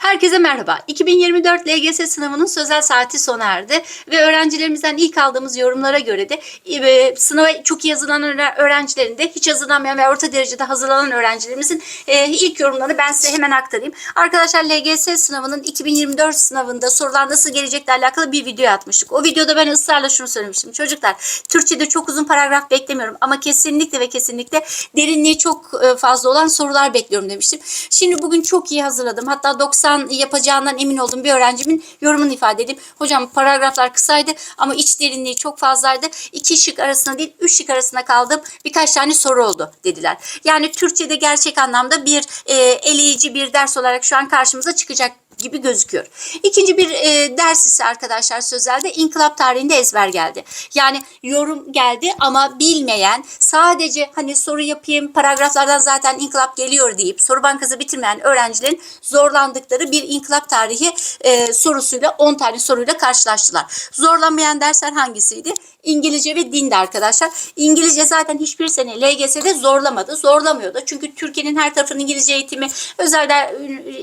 Herkese merhaba. 2024 LGS sınavının sözel saati sona erdi ve öğrencilerimizden ilk aldığımız yorumlara göre de e, sınava çok iyi hazırlanan öğre- öğrencilerin de hiç hazırlanmayan ve orta derecede hazırlanan öğrencilerimizin e, ilk yorumlarını ben size hemen aktarayım. Arkadaşlar LGS sınavının 2024 sınavında sorular nasıl gelecekle alakalı bir video atmıştık. O videoda ben ısrarla şunu söylemiştim. Çocuklar Türkçe'de çok uzun paragraf beklemiyorum ama kesinlikle ve kesinlikle derinliği çok e, fazla olan sorular bekliyorum demiştim. Şimdi bugün çok iyi hazırladım. Hatta 90 yapacağından emin olduğum bir öğrencimin yorumunu ifade edeyim. Hocam paragraflar kısaydı ama iç derinliği çok fazlaydı. İki şık arasında değil üç şık arasında kaldım. Birkaç tane soru oldu dediler. Yani Türkçe'de gerçek anlamda bir e, eleyici bir ders olarak şu an karşımıza çıkacak gibi gözüküyor. İkinci bir e, ders ise arkadaşlar sözelde inkılap tarihinde ezber geldi. Yani yorum geldi ama bilmeyen sadece hani soru yapayım paragraflardan zaten inkılap geliyor deyip soru bankası bitirmeyen öğrencilerin zorlandıkları bir inkılap tarihi e, sorusuyla 10 tane soruyla karşılaştılar. Zorlanmayan dersler hangisiydi? İngilizce ve dindi arkadaşlar. İngilizce zaten hiçbir sene LGS'de zorlamadı. Zorlamıyordu. Çünkü Türkiye'nin her tarafının İngilizce eğitimi özel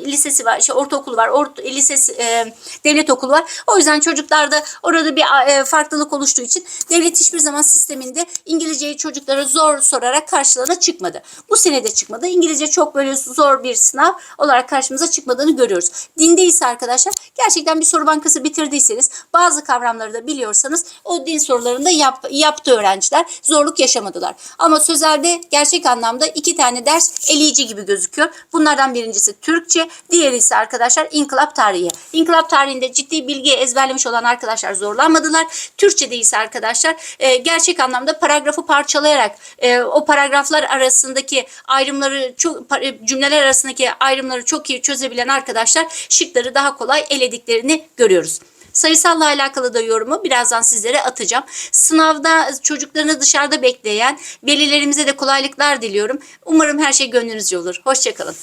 lisesi var, işte ortaokulu var, orta, lisesi, e, devlet okulu var. O yüzden çocuklarda orada bir e, farklılık oluştuğu için devlet hiçbir zaman sisteminde İngilizceyi çocuklara zor sorarak karşılarına çıkmadı. Bu sene de çıkmadı. İngilizce çok böyle zor bir sınav olarak karşımıza çıkmadığını görüyoruz. Dinde ise arkadaşlar gerçekten bir soru bankası bitirdiyseniz bazı kavramları da biliyorsanız o din sorularında yap, yaptı öğrenciler. Zorluk yaşamadılar. Ama sözelde gerçek anlamda iki tane ders eleyici gibi gözüküyor. Bunlardan birincisi Türkçe, diğeri ise arkadaşlar İnkılap tarihi. İnkılap tarihinde ciddi bilgi ezberlemiş olan arkadaşlar zorlanmadılar. Türkçe'de ise arkadaşlar e, gerçek anlamda paragrafı parçalayarak e, o paragraflar arasındaki ayrımları çok e, cümleler arasındaki ayrımları çok iyi çözebilen arkadaşlar şıkları daha kolay elediklerini görüyoruz. Sayısalla alakalı da yorumu birazdan sizlere atacağım. Sınavda çocuklarını dışarıda bekleyen velilerimize de kolaylıklar diliyorum. Umarım her şey gönlünüzce olur. Hoşçakalın.